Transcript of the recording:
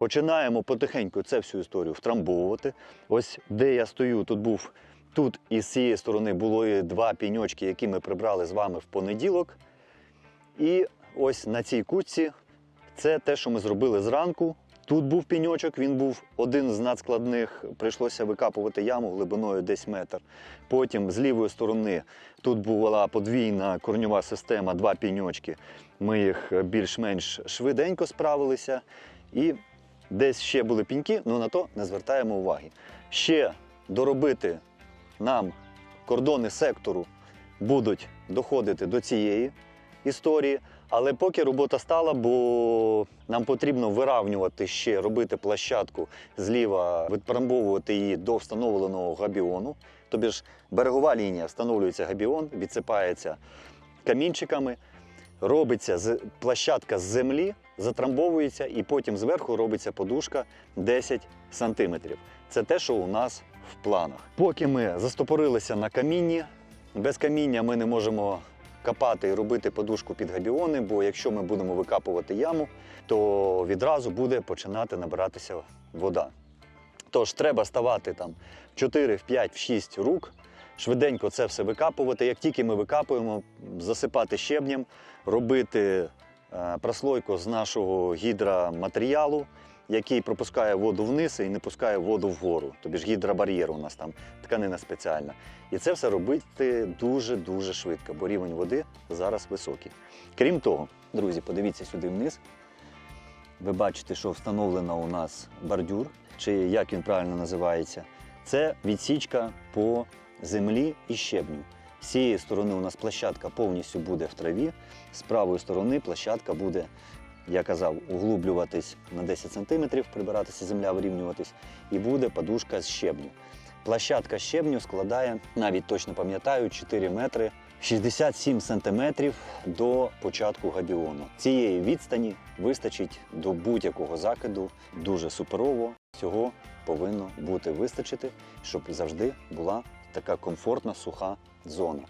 Починаємо потихеньку це всю історію втрамбовувати. Ось де я стою, тут був тут і з цієї сторони було і два піньочки, які ми прибрали з вами в понеділок. І ось на цій кутці це те, що ми зробили зранку. Тут був піньочок, він був один з надскладних. Прийшлося викапувати яму глибиною десь метр. Потім з лівої сторони тут була подвійна корньова система, два піньочки. Ми їх більш-менш швиденько справилися. І десь ще були піньки, але на то не звертаємо уваги. Ще доробити нам кордони сектору будуть доходити до цієї історії. Але поки робота стала, бо нам потрібно виравнювати ще, робити площадку зліва, відтрамбовувати її до встановленого габіону. Тобі ж берегова лінія встановлюється габіон, відсипається камінчиками, робиться з- площадка з землі, затрамбовується, і потім зверху робиться подушка 10 сантиметрів. Це те, що у нас в планах. Поки ми застопорилися на камінні, без каміння ми не можемо копати і робити подушку під габіони, бо якщо ми будемо викапувати яму, то відразу буде починати набиратися вода. Тож треба ставати там 4, в 5, в 6 рук, швиденько це все викапувати. Як тільки ми викапуємо, засипати щебнем, робити е, прослойку з нашого гідроматеріалу, який пропускає воду вниз і не пускає воду вгору. Тобі ж гідробар'єр у нас там тканина спеціальна. І це все робити дуже-дуже швидко, бо рівень води зараз високий. Крім того, друзі, подивіться сюди вниз. Ви бачите, що встановлено у нас бордюр, чи як він правильно називається. Це відсічка по землі і щебню. З цієї сторони у нас площадка повністю буде в траві, з правої сторони площадка буде, я казав, углублюватись на 10 см, прибиратися земля, вирівнюватись, і буде подушка з щебню. Площадка щебню складає, навіть точно пам'ятаю, 4 метри 67 сантиметрів до початку габіону. Цієї відстані вистачить до будь-якого закиду дуже суперово. Цього повинно бути вистачити, щоб завжди була така комфортна суха зона.